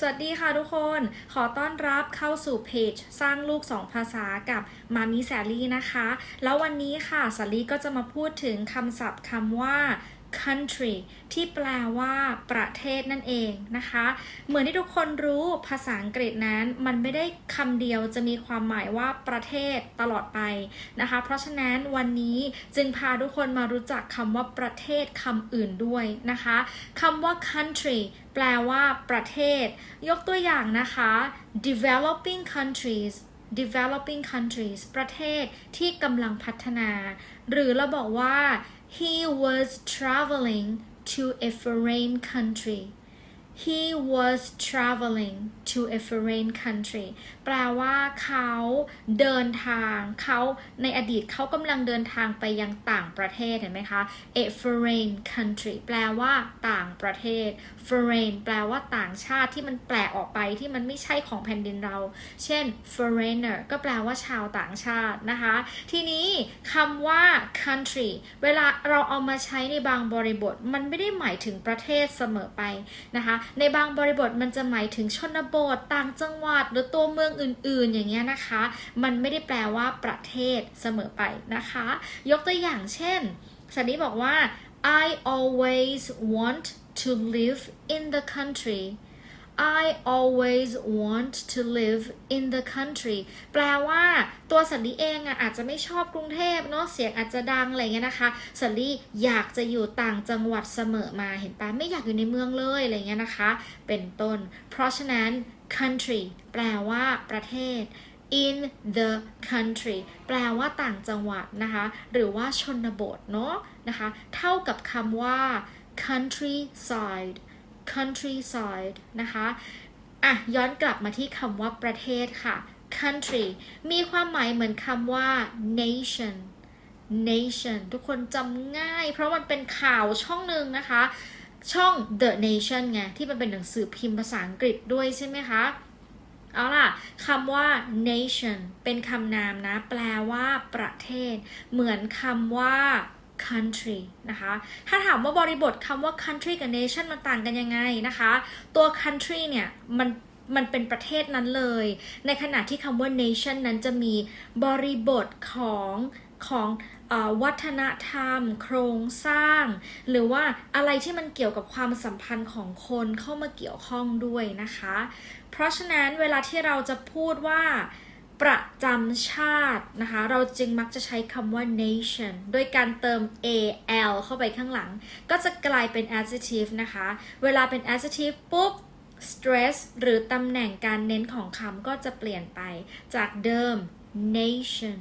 สวัสดีค่ะทุกคน ขอต้อนรับเข้าสู่เพจสร้างลูก 2 ภาษากับมามิแซลลี่นะคะ แล้ววันนี้ค่ะแซลลี่ก็จะมาพูดถึงคำศัพท์คำว่า country ที่แปลว่าประเทศนั่นเองนะคะ เหมือนที่ทุกคนรู้ภาษาอังกฤษนั้นมันไม่ได้คำเดียวจะมีความหมายว่าประเทศตลอดไปนะคะ เพราะฉะนั้นวันนี้จึงพาทุกคนมารู้จักคำว่าประเทศคำอื่นด้วยนะคะคำว่า country แปลว่าประเทศ ยกตัวอย่างนะคะ developing countries developing countries ประเทศที่กำลังพัฒนา หรือเราบอกว่า he was traveling to a foreign country he was traveling to a foreign country แปลว่าเขาเดินทาง เขาในอดีตเขากำลังเดินทางไปยังต่างประเทศเห็นไหมคะ a foreign country แปลว่าต่างประเทศ foreign แปลว่าต่างชาติที่มันแปลออกไปที่มันไม่ใช่ของแผ่นดินเรา เช่น foreigner ก็แปลว่าชาวต่างชาตินะคะ ทีนี้คำว่า country เวลาเราเอามาใช้ในบางบริบท มันไม่ได้หมายถึงประเทศเสมอไปนะคะในบางบริบทมันจะหมายถึงชนบทต่างจังหวัดหรือตัวเมืองอื่นๆ อย่างเงี้ยนะคะ มันไม่ได้แปลว่าประเทศเสมอไปนะคะ ยกตัวอย่างเช่นสันนี้บอกว่า I always want to live in the country I always want to live in the country แปลว่าตัวสันลีเองอะอาจจะไม่ชอบกรุงเทพเนาะเสียงอาจจะดังอะไรเงี้ยนะคะสันลีอยากจะอยู่ต่างจังหวัดเสมอมาเห็นปะไม่อยากอยู่ในเมืองเลยอะไรเงี้ยนะคะ เป็นต้น เพราะฉะนั้น country แปลว่าประเทศ in the country แปลว่าต่างจังหวัดนะคะ หรือว่าชนบทเนาะนะคะ เท่ากับคำว่า countryside countryside นะคะอะย้อนกลับมาที่คำว่าประเทศค่ะ country มีความหมายเหมือนคำว่า nation nation ทุกคนจำง่าย เพราะมันเป็นข่าวช่องหนึ่งนะคะ ช่อง The Nation ไง ที่มันเป็นหนังสือพิมพ์ภาษาอังกฤษด้วยใช่ไหมคะ เอาล่ะคำว่า nation เป็นคำนามนะ แปลว่าประเทศ เหมือนคำว่า country นะคะ ถ้าถามว่าบริบทคำว่า country กับ nation มันต่างกันยังไงนะคะ ตัว country เนี่ยมันมันเป็นประเทศนั้นเลย ในขณะที่คำว่า nation นั้นจะมีบริบทของของอวัฒนธรรม โครงสร้าง หรือว่าอะไรที่มันเกี่ยวกับความสัมพันธ์ของคนเข้ามาเกี่ยวข้องด้วยนะคะ เพราะฉะนั้นเวลาที่เราจะพูดว่า ประจำชาตินะคะ เราจึงมักจะใช้คำว่า nation โดยการเติม al เข้าไปข้างหลัง ก็จะกลายเป็น adjective นะคะ เวลาเป็น adjective ปุ๊บ stress หรือตำแหน่งการเน้นของคำก็จะเปลี่ยนไป จากเดิม nation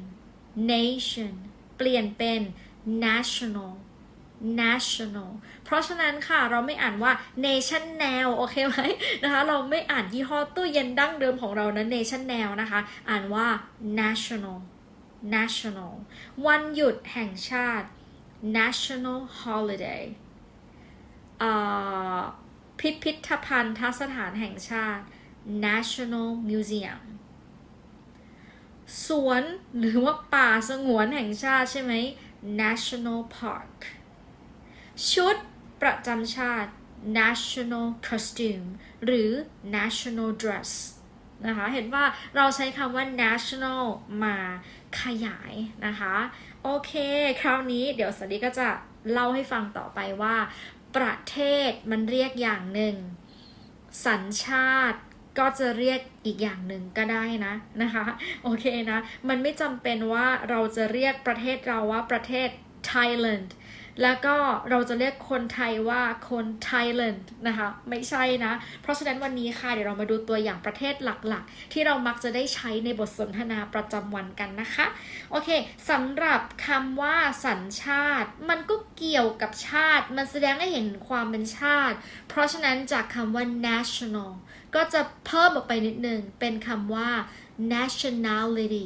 nation เปลี่ยนเป็น national national เพราะฉะนั้นค่ะเราไม่อ่านว่า nation now โอเคไหมนะคะ เราไม่อ่านยี่ห้อตู้เย็นดั้งเดิมของเรานะ nation now นะคะ อ่านว่า national national วันหยุดแห่งชาติ national holiday พิพิธภัณฑสถานแห่งชาติ national museum สวนหรือว่าป่าสงวนแห่งชาติใช่ไหม national park ชุดประจำชาติ national costume หรือ national dress นะคะ เห็นว่าเราใช้คำว่า national มาขยายนะคะ โอเค คราวนี้เดี๋ยวสวัสดีก็จะเล่าให้ฟังต่อไปว่า ประเทศมันเรียกอย่างหนึ่ง สัญชาติก็จะเรียกอีกอย่างหนึ่งก็ได้นะนะคะ โอเคนะ มันไม่จำเป็นว่าเราจะเรียกประเทศเราว่าประเทศ Thailand แล้วก็เราจะเรียกคนไทยว่าคน Thailand นะคะ ไม่ใช่นะ เพราะฉะนั้นวันนี้ค่ะ เดี๋ยวเรามาดูตัวอย่างประเทศหลักๆ ที่เรามักจะได้ใช้ในบทสนทนาประจำวันกันนะคะ โอเคสำหรับคำว่าสัญชาติ มันก็เกี่ยวกับชาติ มันแสดงให้เห็นความเป็นชาติ เพราะฉะนั้นจากคำว่า national ก็จะเพิ่มออกไปนิดนึงเป็นคำว่า nationality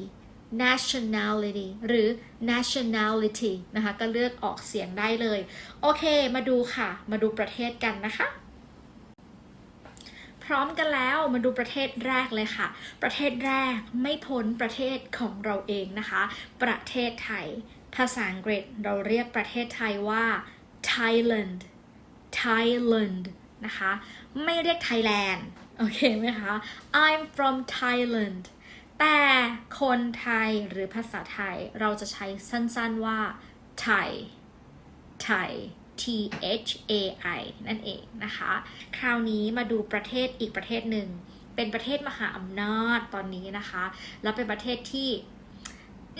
nationality หรือ nationality นะคะ ก็เลือกออกเสียงได้เลย โอเค มาดูค่ะ มาดูประเทศกันนะคะ พร้อมกันแล้วมาดูประเทศแรกเลยค่ะ ประเทศแรกไม่พ้นประเทศของเราเองนะคะ ประเทศไทย ภาษาอังกฤษเราเรียกประเทศไทยว่า Thailand Thailand นะคะ ไม่เรียก Thailand โอเคไหมคะ I'm from Thailand แต่คนไทยหรือภาษาไทยเราจะใช้สั้นๆว่าไทยไทย T H A I นั่นเองนะคะ คราวนี้มาดูประเทศอีกประเทศหนึ่ง เป็นประเทศมหาอำนาจตอนนี้นะคะ แล้วเป็นประเทศที่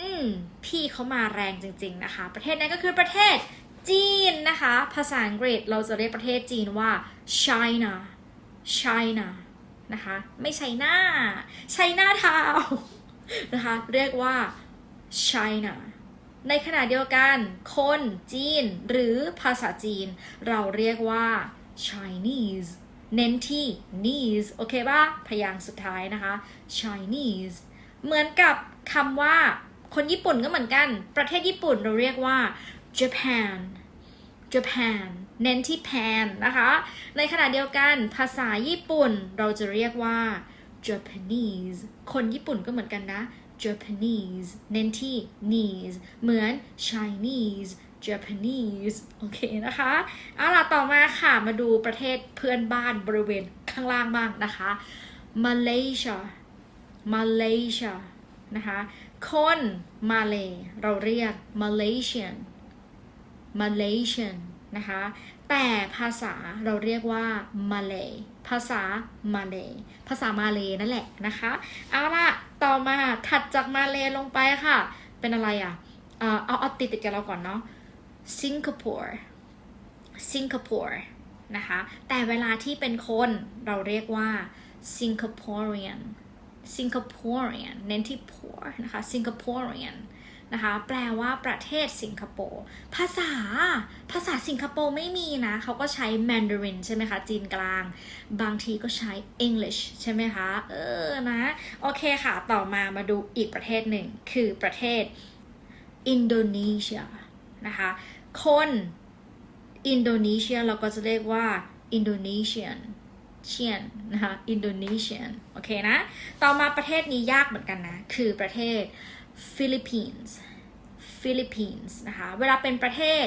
อืม พี่เขามาแรงจริง ๆ นะคะ ประเทศนั้นก็คือประเทศจีนนะคะ ภาษาอังกฤษเราจะเรียกประเทศจีนว่า China China นะคะ ไม่ใช่หน้า ใช่หน้าเท้านะคะ เรียกว่า China ในขณะเดียวกัน คนจีน หรือภาษาจีน เราเรียกว่า Chinese เน้นที่ knees โอเคป่ะพยางค์สุดท้ายนะคะ Chinese เหมือนกับคำว่า คนญี่ปุ่นก็เหมือนกัน ประเทศญี่ปุ่นเราเรียกว่า Japan Japan เน้นที่ pan นะคะ ในขณะเดียวกันภาษาญี่ปุ่นเราจะเรียกว่า Japanese คนญี่ปุ่นก็เหมือนกันนะ Japanese เน้นที่ knees เหมือน Chinese Japanese โอเคนะคะ เอาล่ะต่อมาค่ะ มาดูประเทศเพื่อนบ้านบริเวณข้างล่างบ้างนะคะ Malaysia Malaysia นะคะ คนมาเลเราเรียก Malaysian Malaysian นะคะ แต่ภาษาเราเรียกว่า Malay ภาษา Malay ภาษามาเลนั่นแหละนะคะ เอาล่ะ ต่อมาถัดจากมาเลลงไปค่ะ เป็นอะไรอะเอ่อเอาเอาติดติดกันเราก่อนเนาะสิงคโปร์สิงคโปร์นะคะ แต่เวลาที่เป็นคนเราเรียกว่า Singaporean Singaporean เน้นที่ poor นะคะ Singaporean นะคะ แปลว่าประเทศสิงคโปร์ภาษา ภาษาสิงคโปร์ไม่มีนะ เขาก็ใช้ Mandarin ใช่ไหมคะ จีนกลาง บางทีก็ใช้ English ใช่ไหมคะ เออนะ โอเคค่ะ ต่อมามาดูอีกประเทศหนึ่ง คือประเทศอินโดนีเซียนะคะ คนอินโดนีเซียเราก็จะเรียกว่าอินโดนีเซียนเชียนนะคะอินโดนีเซียนโอเคนะ ต่อมาประเทศนี้ยากเหมือนกันนะ คือประเทศ ฟิลิปปินส์ฟิลิปปินส์นะคะ เวลาเป็นประเทศ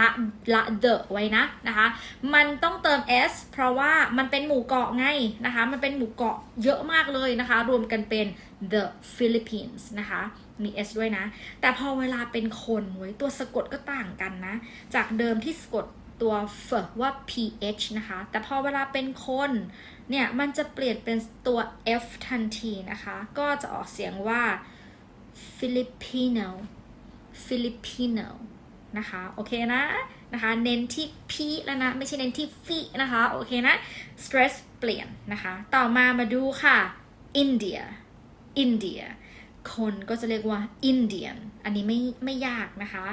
ละละเดอะไว้นะนะคะ มันต้องเติม s เพราะว่ามันเป็นหมู่เกาะไงนะคะ มันเป็นหมู่เกาะเยอะมากเลยนะคะ รวมกันเป็น the Philippines นะคะ มี s ด้วยนะ แต่พอเวลาเป็นคนไว้ยตัวสะกดก็ต่างกันนะ จากเดิมที่สะกดตัว f ว่า ph นะคะ แต่พอเวลาเป็นคน เนี่ย มันจะเปลี่ยนเป็นตัว f ทันทีนะคะ ก็จะออกเสียงว่า Filipino Filipino นะคะโอเคนะนะคะเน้นที่ p แล้วนะ ไม่ใช่เน้นที่ f นะคะโอเคนะ stress เปลี่ยนนะคะ ต่อมามาดูค่ะ India India คนก็จะเรียกว่า Indian อันนี้ไม่ไม่ยากนะคะ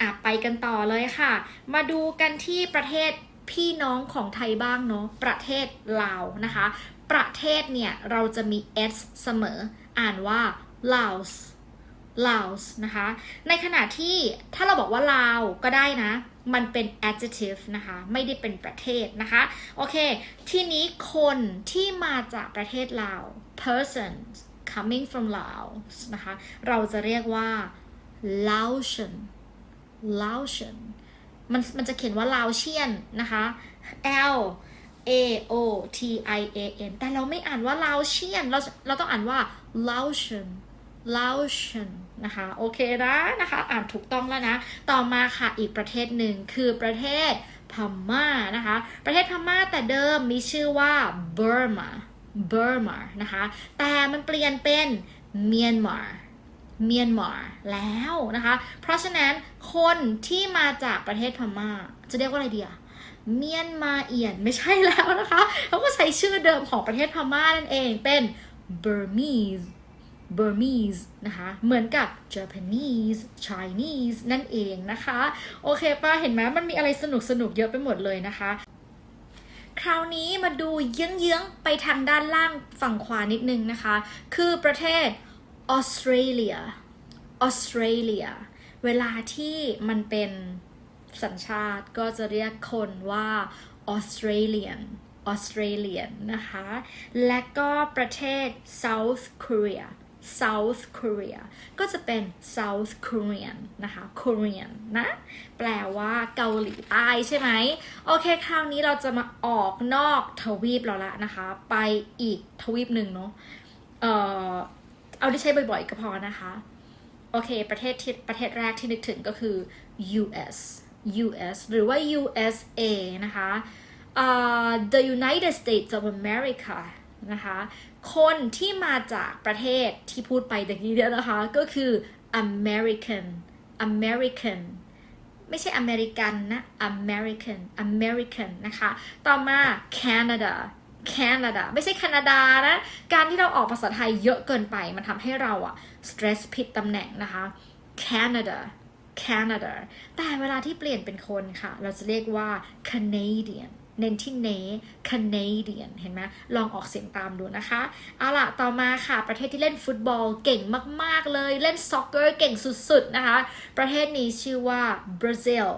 อะไปกันต่อเลยค่ะ มาดูกันที่ประเทศพี่น้องของไทยบ้างเนาะประเทศลาวนะคะ ประเทศเนี่ย เราจะมี s เสมอ อ่านว่า Laos Laos นะคะ ในขณะที่ถ้าเราบอกว่าลาวก็ได้นะ มันเป็น adjective นะคะ ไม่ได้เป็นประเทศนะคะ โอเค ทีนี้คนที่มาจากประเทศลาว persons coming from Laos นะคะ เราจะเรียกว่า Laotian Laotian มันมันจะเขียนว่า Laotian นะคะ L A O T I A N แต่เราไม่อ่านว่า Laotian เราเราต้องอ่านว่า Laotian Laotian นะคะ โอเคนะนะคะ อ่านถูกต้องแล้วนะ ต่อมาค่ะอีกประเทศหนึ่งคือประเทศพม่านะคะ ประเทศพม่าแต่เดิมมีชื่อว่า Burma Burma นะคะ แต่มันเปลี่ยนเป็นเมียนมาเมียนมาแล้วนะคะ เพราะฉะนั้นคนที่มาจากประเทศพม่า จะเรียกว่าอะไรเดีอะเมียนมาเอียนไม่ใช่แล้วนะคะเขาก็ใช้ชื่อเดิมของประเทศพม่านั่นเองเป็น Burmese Burmese นะคะ เหมือนกับ Japanese Chinese นั่นเองนะคะ โอเคป้าเห็นไหมมันมีอะไรสนุกสนุกๆเยอะไปหมดเลยนะคะ คราวนี้มาดูเยื้องๆ ไปทางด้านล่างฝั่งขวานิดนึงนะคะ คือประเทศออสเตรเลียออสเตรเลียเวลาที่มันเป็นสัญชาติก็จะเรียกคนว่าออสเตรเลียนออสเตรเลียนนะคะ และก็ประเทศ South Korea South Korea ก็จะเป็น South Korean นะคะ Korean นะ แปลว่าเกาหลีใต้ใช่ไหม โอเค คราวนี้เราจะมาออกนอกทวีปเราละนะคะ ไปอีกทวีปหนึ่งเนาะ เอ่อ เอาที่ใช้บ่อยๆก็พอนะคะ โอเค ประเทศที่ประเทศแรกที่นึกถึงก็คือ US US หรือว่า USA นะคะอ่า The United States of America นะคะ คนที่มาจากประเทศที่พูดไปตะกี้เนี่ยนะคะ ก็คือ American American ไม่ใช่อเมริกันนะ American American นะคะ ต่อมา Canada Canada ไม่ใช่แคนาดานะ การที่เราออกภาษาไทยเยอะเกินไป มันทำให้เราอะ stress ผิดตำแหน่งนะคะ Canada Canada แต่เวลาที่เปลี่ยนเป็นคนค่ะ เราจะเรียกว่า Canadian เน้นที่เน Canadian เห็นไหมลองออกเสียงตามดูนะคะ เอาล่ะ ต่อมาค่ะประเทศที่เล่นฟุตบอลเก่งมาก ๆ เลย เล่นซ็อกเกอร์เก่งสุด ๆ นะคะ ประเทศนี้ชื่อว่าบราซิล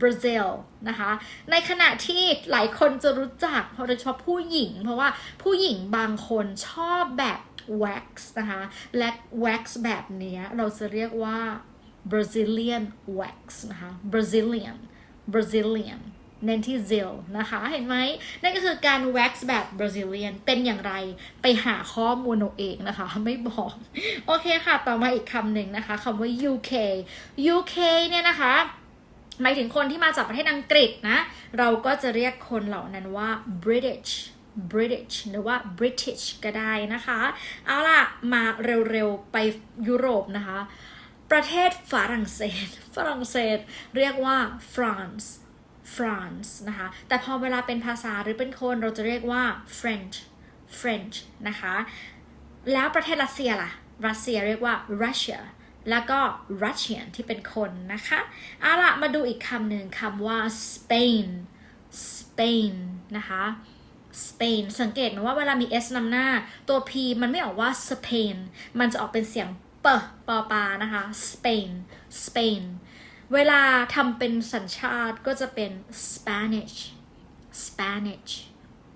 บราซิลนะคะ ในขณะที่หลายคนจะรู้จักโดยเฉพาะผู้หญิง เพราะว่าผู้หญิงบางคนชอบแบบ wax นะคะ และ wax แบบนี้เราจะเรียกว่า Brazilian wax นะคะ Brazilian Brazilian เน้นที่ zil นะคะ เห็นไหม นั่นก็คือการ wax แบบ Brazilian เป็นอย่างไรไปหาข้อมูลเอาเองนะคะ ไม่บอก โอเคค่ะ ต่อมาอีกคำหนึ่งนะคะคำว่า UK UK เนี่ยนะคะหมายถึงคนที่มาจากประเทศอังกฤษนะ เราก็จะเรียกคนเหล่านั้นว่า British British หรือว่า British ก็ได้นะคะ เอาล่ะ มาเร็วๆ ไปยุโรปนะคะ ประเทศฝรั่งเศส ฝรั่งเศส เรียกว่า France France นะคะ แต่พอเวลาเป็นภาษาหรือเป็นคนเราจะเรียกว่า French French นะคะ แล้วประเทศรัสเซียล่ะ รัสเซียเรียกว่า Russia แล้วก็ Russian ที่เป็นคนนะคะเอาละมาดูอีกคำหนึ่งคำว่า Spain Spain นะคะ Spain สังเกตไหมว่าเวลามี s นำหน้าตัว p มันไม่ออกว่า Spain มันจะออกเป็นเสียงเปปอปานะคะ Spain Spain เวลาทำเป็นสัญชาติก็จะเป็น Spanish Spanish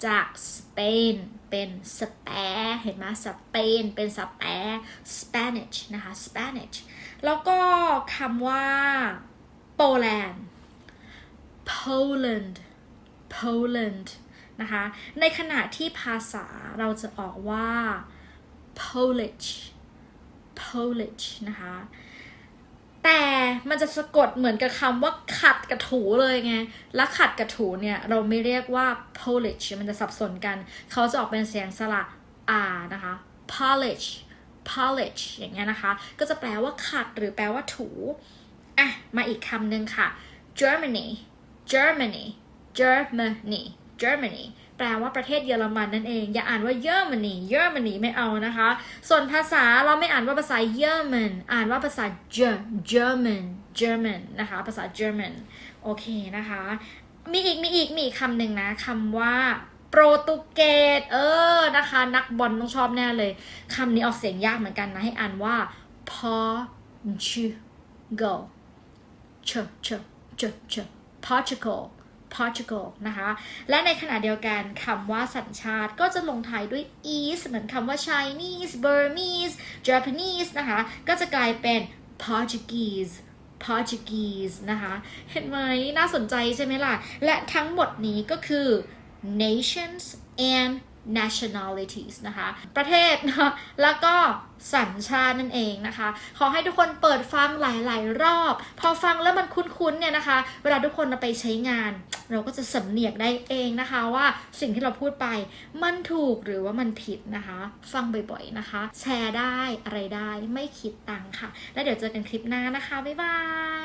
จาก Spain เป็นสเปเห็นไหมสเปนเป็นสเป Spanish นะคะ Spanish แล้วก็คำว่า Poland Poland Poland นะคะ ในขณะที่ภาษาเราจะออกว่า Polish Polish นะคะ แต่มันจะสะกดเหมือนกับคำว่าขัดกับถูเลยไง แล้วขัดกับถูเนี่ยเราไม่เรียกว่า polish มันจะสับสนกัน เขาจะออกเป็นเสียงสระ r นะคะ polish polish อย่างเงี้ยนะคะ ก็จะแปลว่าขัดหรือแปลว่าถูอะมาอีกคำหนึ่งค่ะ Germany Germany Germany Germany แปลว่าประเทศเยอรมันนั่นเอง อย่าอ่านว่าเยอรมนีเยอรมนีไม่เอานะคะ ส่วนภาษาเราไม่อ่านว่าภาษาเยอรมันอ่านว่าภาษา Ger- German German นะคะ ภาษา German โอเคนะคะ มีอีกมีอีกมีคำหนึ่งนะคำว่าโปรตุเกสเออนะคะ นักบอลต้องชอบแน่เลยคำนี้ออกเสียงยากเหมือนกันนะ ให้อ่านว่า Portugal เชเชเชเช Portugal Portugal นะคะ และในขณะเดียวกันคำว่าสัญชาติก็จะลงท้ายด้วย is เหมือนคำว่า Chinese Burmese Japanese นะคะ ก็จะกลายเป็น Portuguese Portuguese นะคะ เห็นไหมน่าสนใจใช่ไหมล่ะ และทั้งหมดนี้ก็คือ nations and nationalities นะคะ ประเทศนะแล้วก็สัญชาตินั่นเองนะคะ ขอให้ทุกคนเปิดฟังหลาย ๆ รอบ พอฟังแล้วมันคุ้น ๆ เนี่ยนะคะ เวลาทุกคนเอาไปใช้งาน เราก็จะสำเนียกได้เองนะคะว่าสิ่งที่เราพูดไปมันถูกหรือว่ามันผิดนะคะ ฟังบ่อย ๆ นะคะ แชร์ได้อะไรได้ไม่คิดตังค่ะ แล้วเดี๋ยวเจอกันคลิปหน้านะคะ บ๊ายบาย